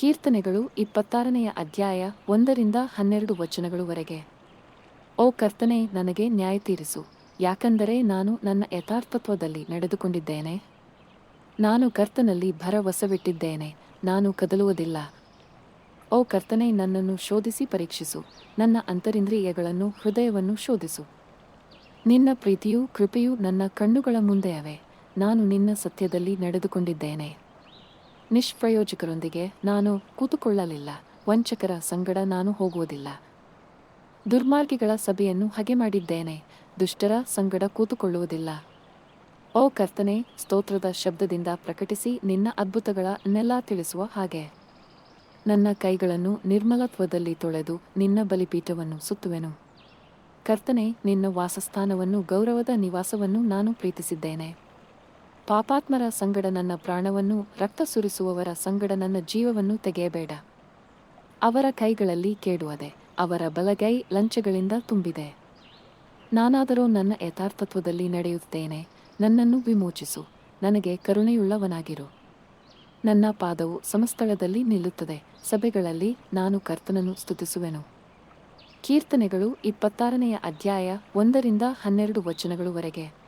ಕೀರ್ತನೆಗಳು ಇಪ್ಪತ್ತಾರನೆಯ ಅಧ್ಯಾಯ ಒಂದರಿಂದ ಹನ್ನೆರಡು ವಚನಗಳವರೆಗೆ. ಓ ಕರ್ತನೆ, ನನಗೆ ನ್ಯಾಯ ತೀರಿಸು ಯಾಕಂದರೆ ನಾನು ನನ್ನ ಯಥಾರ್ಥತ್ವದಲ್ಲಿ ನಡೆದುಕೊಂಡಿದ್ದೇನೆ. ನಾನು ಕರ್ತನಲ್ಲಿ ಭರವಸವಿಟ್ಟಿದ್ದೇನೆ. ನಾನು ಕದಲುವುದಿಲ್ಲ. ಓ ಕರ್ತನೆ, ನನ್ನನ್ನು ಶೋಧಿಸಿ ಪರೀಕ್ಷಿಸು. ನನ್ನ ಅಂತರಿಂದ್ರಿಯಗಳನ್ನು ಹೃದಯವನ್ನು ಶೋಧಿಸು. ನಿನ್ನ ಪ್ರೀತಿಯೂ ಕೃಪೆಯೂ ನನ್ನ ಕಣ್ಣುಗಳ ಮುಂದೆಯವೆ. ನಾನು ನಿನ್ನ ಸತ್ಯದಲ್ಲಿ ನಡೆದುಕೊಂಡಿದ್ದೇನೆ. ನಿಷ್ಪ್ರಯೋಜಕರೊಂದಿಗೆ ನಾನು ಕೂತುಕೊಳ್ಳಲಿಲ್ಲ. ವಂಚಕರ ಸಂಗಡ ನಾನು ಹೋಗುವುದಿಲ್ಲ. ದುರ್ಮಾರ್ಗಿಗಳ ಸಭೆಯನ್ನು ಹಗೆ ಮಾಡಿದ್ದೇನೆ. ದುಷ್ಟರ ಸಂಗಡ ಕೂತುಕೊಳ್ಳುವುದಿಲ್ಲ. ಓ ಕರ್ತನೆ, ಸ್ತೋತ್ರದ ಶಬ್ದದಿಂದ ಪ್ರಕಟಿಸಿ ನಿನ್ನ ಅದ್ಭುತಗಳ ಅದ್ಭುತಗಳನ್ನೆಲ್ಲ ತಿಳಿಸುವ ಹಾಗೆ. ನನ್ನ ಕೈಗಳನ್ನು ನಿರ್ಮಲತ್ವದಲ್ಲಿ ತೊಳೆದು ನಿನ್ನ ಬಲಿಪೀಠವನ್ನು ಸುತ್ತುವೆನು. ಕರ್ತನೆ, ನಿನ್ನ ವಾಸಸ್ಥಾನವನ್ನು ಗೌರವದ ನಿವಾಸವನ್ನು ನಾನು ಪ್ರೀತಿಸಿದ್ದೇನೆ. ಪಾಪಾತ್ಮರ ಸಂಗಡ ನನ್ನ ಪ್ರಾಣವನ್ನು, ರಕ್ತ ಸುರಿಸುವವರ ಸಂಗಡ ನನ್ನ ಜೀವವನ್ನು ತೆಗೆಯಬೇಡ. ಅವರ ಕೈಗಳಲ್ಲಿ ಕೇಡುವದೆ, ಅವರ ಬಲಗೈ ಲಂಚಗಳಿಂದ ತುಂಬಿದೆ. ನಾನಾದರೂ ನನ್ನ ಯಥಾರ್ಥತ್ವದಲ್ಲಿ ನಡೆಯುತ್ತೇನೆ, ನನ್ನನ್ನು ವಿಮೋಚಿಸು, ನನಗೆ ಕರುಣೆಯುಳ್ಳವನಾಗಿರು. ನನ್ನ ಪಾದವು ಸಮಸ್ಥಳದಲ್ಲಿ ನಿಲ್ಲುತ್ತದೆ, ಸಭೆಗಳಲ್ಲಿ ನಾನು ಕರ್ತನನ್ನು ಸ್ತುತಿಸುವೆನು. ಕೀರ್ತನೆಗಳು ಇಪ್ಪತ್ತಾರನೆಯ ಅಧ್ಯಾಯ ಒಂದರಿಂದ ಹನ್ನೆರಡು ವಚನಗಳುವರೆಗೆ